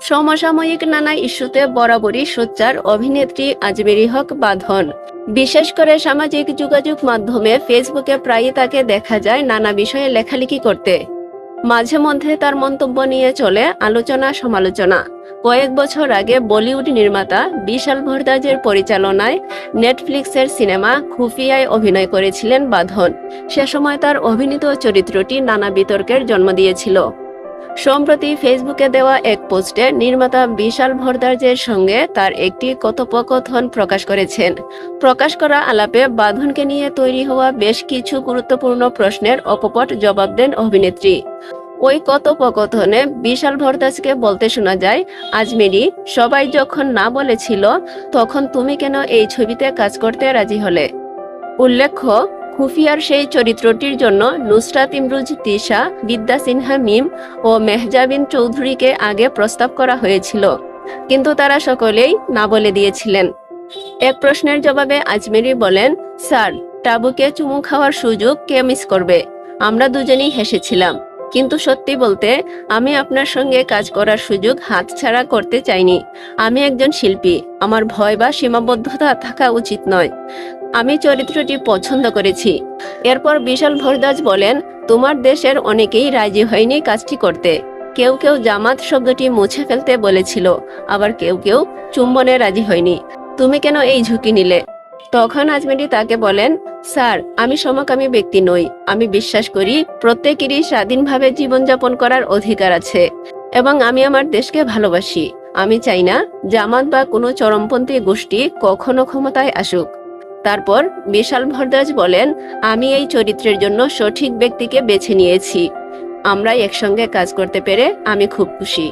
সমসাময়িক নানা ইস্যুতে বরাবরই সোচ্চার অভিনেত্রী আজমেরি হক বাঁধন। বিশেষ করে সামাজিক যোগাযোগ মাধ্যমে ফেসবুকে প্রায়ই তাকে দেখা যায় নানা বিষয়ে লেখালেখি করতে। মাঝে মধ্যে তার মন্তব্য নিয়ে চলে আলোচনা সমালোচনা। কয়েক বছর আগে বলিউড নির্মাতা বিশাল ভরদাজের পরিচালনায় নেটফ্লিক্সের সিনেমা খুফিয়ায় অভিনয় করেছিলেন বাঁধন। সে সময় তার অভিনীত চরিত্রটি নানা বিতর্কের জন্ম দিয়েছিল। সম্প্রতি ফেসবুকে দেওয়া এক পোস্টে নির্মাতা বিশাল ভরদার্জের সঙ্গে তার একটি কথোপকথন প্রকাশ করেছেন। প্রকাশ করা আলাপে বাঁধনকে নিয়ে তৈরি হওয়া বেশ কিছু গুরুত্বপূর্ণ প্রশ্নের অপপট জবাব দেন অভিনেত্রী। ওই কথোপকথনে বিশাল ভরদাসকে বলতে শোনা যায় আজমেরি সবাই যখন না বলেছিল, তখন তুমি কেন এই ছবিতে কাজ করতে রাজি হলে? উল্লেখ্য খুফিয়ার সেই চরিত্রটির জন্য নুসরাত ইমরুজ, তিশা, বিদ্যা সিনহা, মিম ও মেহজাবিন চৌধুরীকে আগে প্রস্তাব করা হয়েছিল। কিন্তু তারা সকলেই না বলে দিয়েছিলেন। এক প্রশ্নের জবাবে আজমেরি বলেন, স্যার, টাবুকে চুমু খাওয়ার সুযোগ কে মিস করবে? আমরা দুজনেই হেসেছিলাম। কিন্তু সত্যি বলতে, আমি আপনার সঙ্গে কাজ করার সুযোগ হাতছাড়া করতে চাইনি। আমি একজন শিল্পী। আমার ভয় বা সীমাবদ্ধতা থাকা উচিত নয়। আমি চরিত্রটি পছন্দ করেছি। এরপর বিশাল ভরদাস বলেন, তোমার দেশের অনেকেই রাজি হয়নি কাজটি করতে। কেউ কেউ জামাত শব্দটি মুছে ফেলতে বলেছিল, আবার কেউ কেউ চুম্বনে রাজি হয়নি। তুমি কেন এই ঝুঁকি নিলে? তখন আজমেরি তাকে বলেন, স্যার, আমি সমকামী ব্যক্তি নই। আমি বিশ্বাস করি প্রত্যেকেরই স্বাধীনভাবে জীবনযাপন করার অধিকার আছে এবং আমি আমার দেশকে ভালোবাসি। আমি চাই না জামাত বা কোনো চরমপন্থী গোষ্ঠী কখনো ক্ষমতায় আসুক। তারপর বিশাল ভরদ্বাজ বলেন, আমি এই চরিত্রের জন্য সঠিক ব্যক্তিকে বেছে নিয়েছি। আমরা একসঙ্গে কাজ করতে পেরে আমি খুব খুশি।